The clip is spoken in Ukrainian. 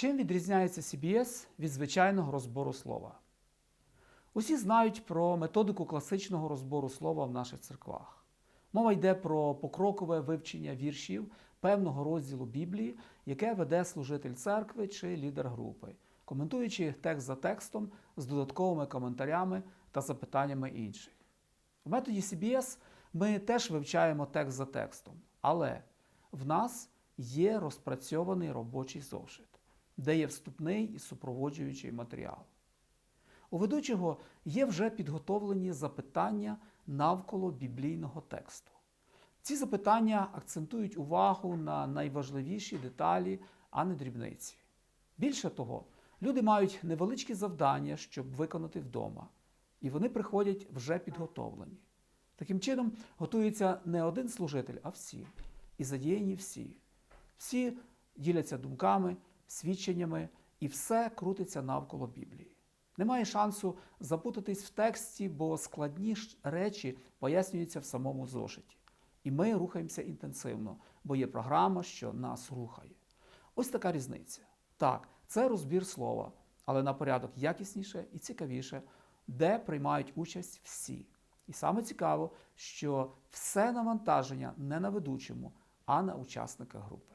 Чим відрізняється CBS від звичайного розбору слова? Усі знають про методику класичного розбору слова в наших церквах. Мова йде про покрокове вивчення віршів певного розділу Біблії, яке веде служитель церкви чи лідер групи, коментуючи текст за текстом з додатковими коментарями та запитаннями інших. В методі CBS ми теж вивчаємо текст за текстом, але в нас є розпрацьований робочий зошит, де є вступний і супроводжуючий матеріал. У ведучого є вже підготовлені запитання навколо біблійного тексту. Ці запитання акцентують увагу на найважливіші деталі, а не дрібниці. Більше того, люди мають невеличкі завдання, щоб виконати вдома, і вони приходять вже підготовлені. Таким чином, готується не один служитель, а всі. І задіяні всі. Всі діляться думками, свідченнями, і все крутиться навколо Біблії. Немає шансу запутатись в тексті, бо складні речі пояснюються в самому зошиті. І ми рухаємося інтенсивно, бо є програма, що нас рухає. Ось така різниця. Так, це розбір слова, але на порядок якісніше і цікавіше, де приймають участь всі. І саме цікаво, що все навантаження не на ведучому, а на учасниках групи.